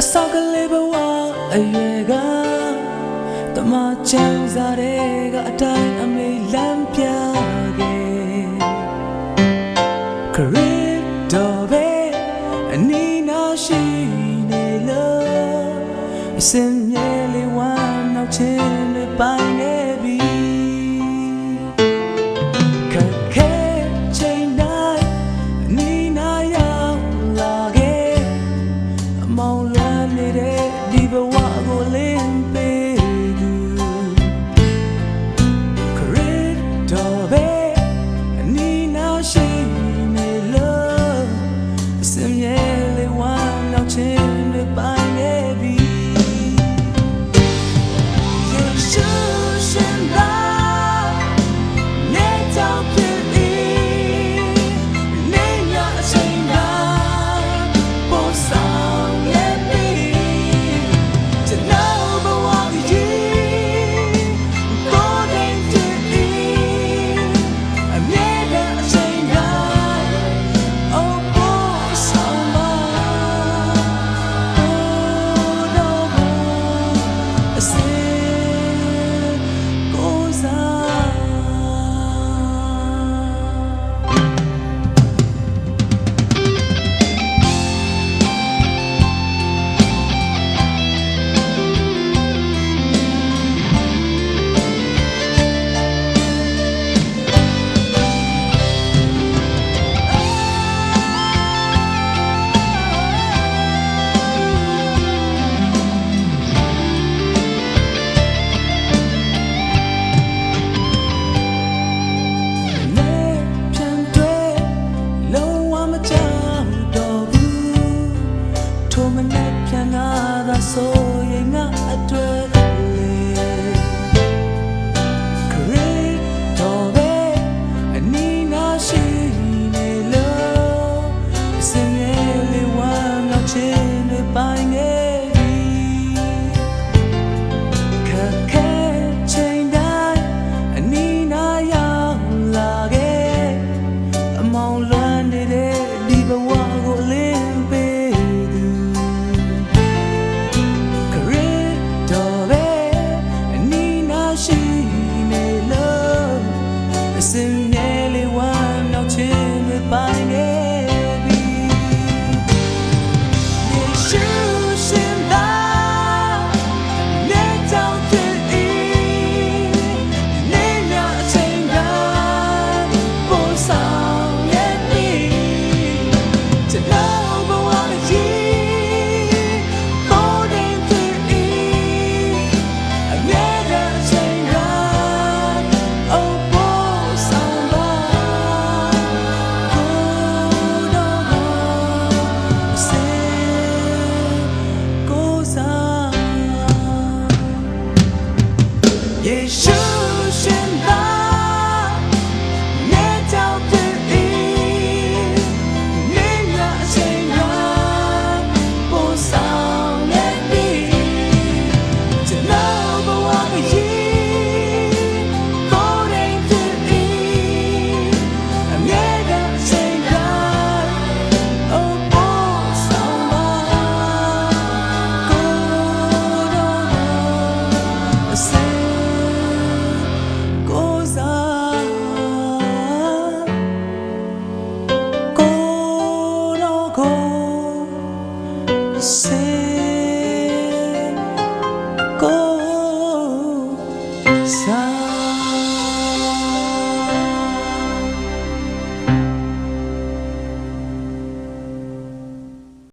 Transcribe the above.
အစောက်ကလေးဘဝအရွယ်ကတမချမ်းစားတဲ့ကအတိုင်းအမေလမ်းပြခဲ့ Corridor ပဲအနီးနားရှိနေလို့အစင်မြဲလေးဝမ်းနောက်ချင်း 耶稣宣告 sé. Cosa.